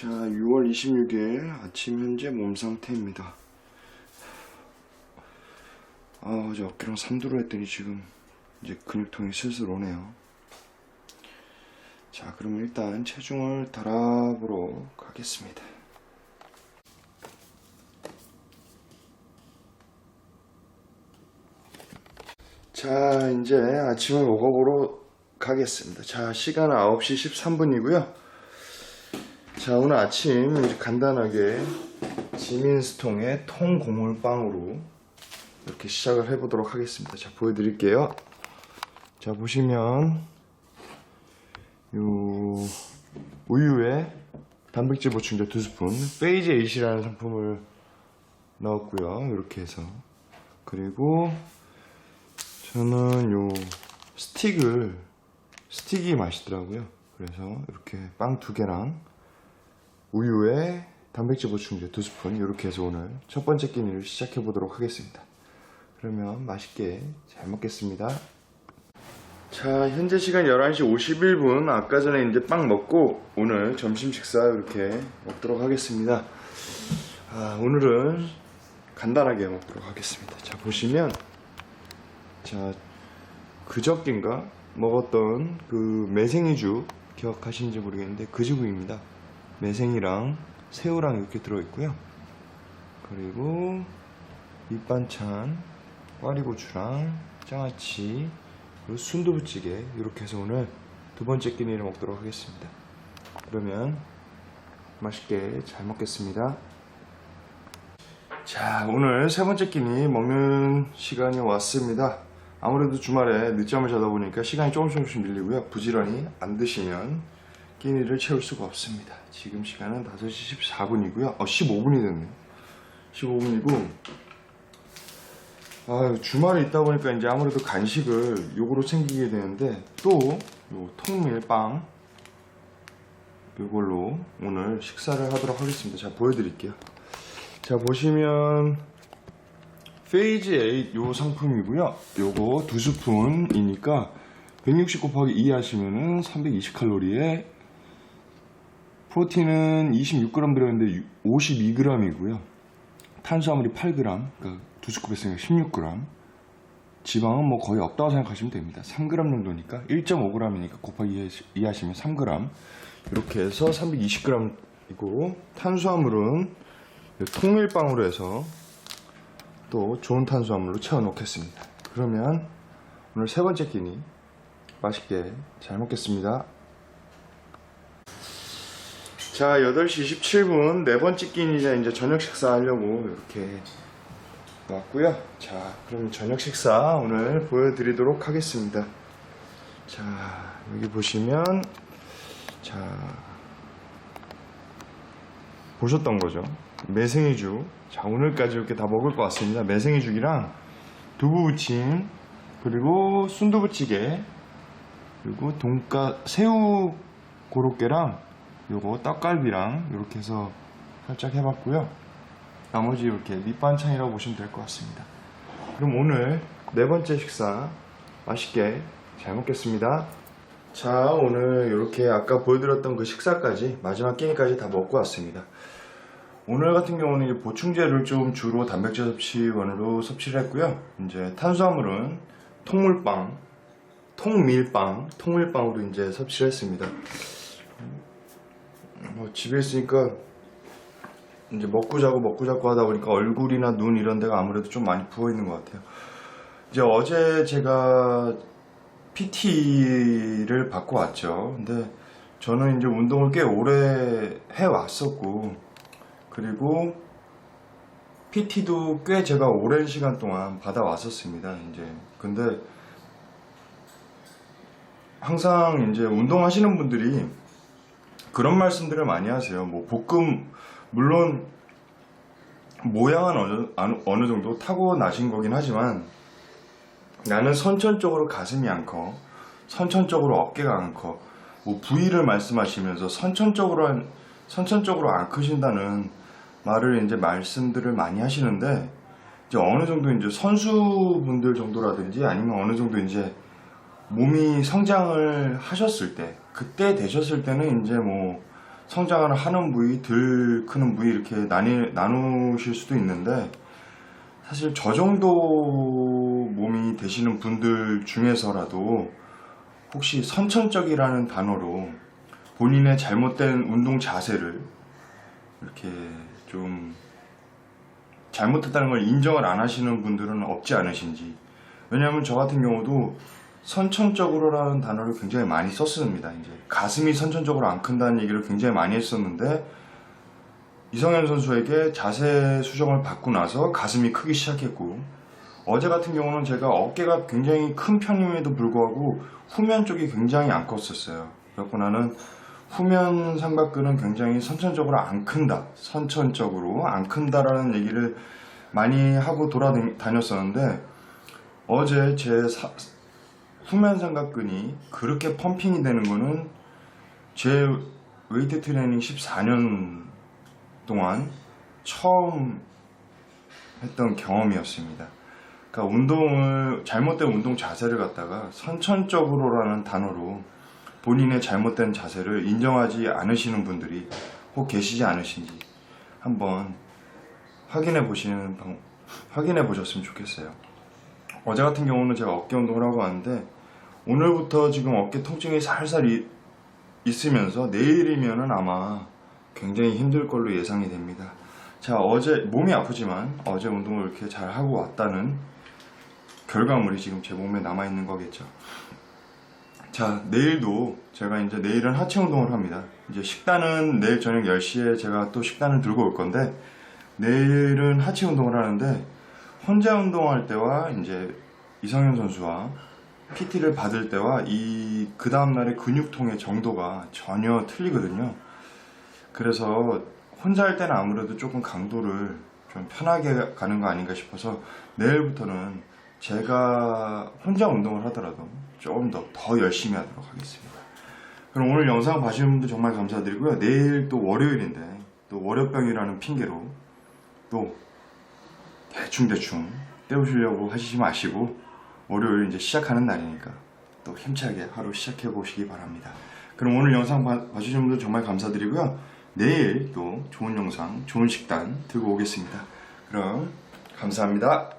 자, 6월 26일 아침 현재 몸 상태입니다. 아, 어제 어깨랑 삼두를 했더니 지금 이제 근육통이 슬슬 오네요. 자, 그러면 일단 체중을 달아보러 가겠습니다. 자, 이제 아침을 먹어보러 가겠습니다. 자, 시간은 9시 13분이고요. 자, 오늘 아침 간단하게 지민스통의 통고물빵으로 이렇게 시작을 해보도록 하겠습니다. 자, 보여드릴게요. 자, 보시면 요 우유에 단백질 보충제 두 스푼, 페이지 에이시라는 상품을 넣었고요. 이렇게 해서 그리고 저는 요 스틱을 스틱이 맛있더라고요. 그래서 이렇게 빵 두 개랑 우유에 단백질 보충제 두 스푼 이렇게 해서 오늘 첫 번째 끼니를 시작해 보도록 하겠습니다. 그러면 맛있게 잘 먹겠습니다. 자, 현재 시간 11시 51분. 아까 전에 이제 빵 먹고 오늘 점심 식사 이렇게 먹도록 하겠습니다. 아, 오늘은 간단하게 먹도록 하겠습니다. 자, 보시면 자, 그저께인가 먹었던 그 매생이죽 기억하시는지 모르겠는데 그 죽입니다. 매생이랑 새우랑 이렇게 들어있고요. 그리고 밑반찬 꽈리고추랑 장아찌 그리고 순두부찌개 이렇게 해서 오늘 두 번째 끼니를 먹도록 하겠습니다. 그러면 맛있게 잘 먹겠습니다. 자, 오늘 세 번째 끼니 먹는 시간이 왔습니다. 아무래도 주말에 늦잠을 자다 보니까 시간이 조금씩 조금씩 밀리고요. 부지런히 안 드시면 끼니를 채울 수가 없습니다. 지금 시간은 5시 14분이고요. 어, 15분이 됐네요. 15분이고, 아, 주말에 있다 보니까 이제 아무래도 간식을 요거로 챙기게 되는데, 또, 요 통밀빵, 요걸로 오늘 식사를 하도록 하겠습니다. 자, 보여드릴게요. 자, 보시면, 페이지 8 요 상품이고요. 요거 두 스푼이니까 160 곱하기 2 하시면은 320 칼로리에 프로틴은 26g 들어있는데 52g이고요. 탄수화물이 8g, 그러니까 두 스쿱 했으니까 16g. 지방은 뭐 거의 없다고 생각하시면 됩니다. 3g 정도니까 1.5g이니까 곱하기 2 하시면 3g. 이렇게 해서 320g이고 탄수화물은 통밀빵으로 해서 또 좋은 탄수화물로 채워 놓겠습니다. 그러면 오늘 세 번째 끼니 맛있게 잘 먹겠습니다. 자, 8시 27분 네 번째 끼니자 이제 저녁 식사 하려고 이렇게 왔고요. 자, 그럼 저녁 식사 오늘 보여드리도록 하겠습니다. 자, 여기 보시면 자 보셨던 거죠. 매생이죽. 자, 오늘까지 이렇게 다 먹을 것 같습니다. 매생이죽이랑 두부부침, 그리고 순두부찌개, 그리고 돈가, 새우 고로케랑 요거 떡갈비랑 이렇게 해서 살짝 해봤고요. 나머지 이렇게 밑반찬이라고 보시면 될 것 같습니다. 그럼 오늘 네 번째 식사 맛있게 잘 먹겠습니다. 자, 오늘 이렇게 아까 보여드렸던 그 식사까지 마지막 끼니까지 다 먹고 왔습니다. 오늘 같은 경우는 보충제를 좀 주로 단백질 섭취원으로 섭취를 했고요. 이제 탄수화물은 통물빵, 통밀빵, 통밀빵으로 이제 섭취를 했습니다. 뭐 집에 있으니까 이제 먹고 자고 먹고 자고 하다 보니까 얼굴이나 눈 이런 데가 아무래도 좀 많이 부어 있는 것 같아요. 이제 어제 제가 PT를 받고 왔죠. 근데 저는 이제 운동을 꽤 오래 해 왔었고, 그리고 PT도 꽤 제가 오랜 시간 동안 받아 왔었습니다. 이제 근데 항상 이제 운동하시는 분들이 그런 말씀들을 많이 하세요. 뭐 볶음 물론 모양은 어느, 어느- 정도 타고 나신 거긴 하지만 나는 선천적으로 가슴이 안 커. 선천적으로 어깨가 안 커. 뭐 부위를 말씀하시면서 선천적으로 한- 선천적으로 안 크신다는 말을 이제 말씀들을 많이 하시는데 이제 어느 정도 이제 선수분들 정도라든지 아니면 어느 정도 이제 몸이 성장을 하셨을 때 그때 되셨을 때는 이제 뭐 성장을 하는 부위, 덜 크는 부위 이렇게 나뉘, 나누실 수도 있는데 사실 저 정도 몸이 되시는 분들 중에서라도 혹시 선천적이라는 단어로 본인의 잘못된 운동 자세를 이렇게 좀 잘못했다는 걸 인정을 안 하시는 분들은 없지 않으신지. 왜냐하면 저 같은 경우도 선천적으로라는 단어를 굉장히 많이 썼습니다. 이제 가슴이 선천적으로 안 큰다는 얘기를 굉장히 많이 했었는데 이성현 선수에게 자세 수정을 받고 나서 가슴이 크기 시작했고 어제 같은 경우는 제가 어깨가 굉장히 큰 편임에도 불구하고 후면 쪽이 굉장히 안 컸었어요. 그래서 나는 후면 삼각근은 굉장히 선천적으로 안 큰다. 선천적으로 안 큰다라는 얘기를 많이 하고 돌아다녔었는데 어제 제 사- 후면 삼각근이 그렇게 펌핑이 되는 거는 제 웨이트 트레이닝 14년 동안 처음 했던 경험이었습니다. 그러니까 운동을 잘못된 운동 자세를 갖다가 선천적으로라는 단어로 본인의 잘못된 자세를 인정하지 않으시는 분들이 혹 계시지 않으신지 한번 확인해 보시는 방, 확인해 보셨으면 좋겠어요. 어제 같은 경우는 제가 어깨 운동을 하고 왔는데 오늘부터 지금 어깨 통증이 살살 이- 있으면서 내일이면은 아마 굉장히 힘들 걸로 예상이 됩니다. 자 어제 몸이 아프지만 어제 운동을 이렇게 잘 하고 왔다는 결과물이 지금 제 몸에 남아 있는 거겠죠. 자 내일도 제가 이제 내일은 하체 운동을 합니다. 이제 식단은 내일 저녁 10시에 제가 또 식단을 들고 올 건데 내일은 하체 운동을 하는데 혼자 운동할 때와 이제 이성현 선수와 PT를 받을 때와 이 그 다음 날의 근육통의 정도가 전혀 틀리거든요. 그래서 혼자 할 때는 아무래도 조금 강도를 좀 편하게 가는 거 아닌가 싶어서 내일부터는 제가 혼자 운동을 하더라도 조금 더, 더 열심히 하도록 하겠습니다. 그럼 오늘 영상 봐주신 분들 정말 감사드리고요. 내일 또 월요일인데 또 월요병이라는 핑계로 또 대충대충 때우시려고 하시지 마시고 월요일 이제 시작하는 날이니까 또 힘차게 하루 시작해 보시기 바랍니다. 그럼 오늘 영상 봐, 봐주신 분들 정말 감사드리고요. 내일 또 좋은 영상, 좋은 식단 들고 오겠습니다. 그럼 감사합니다.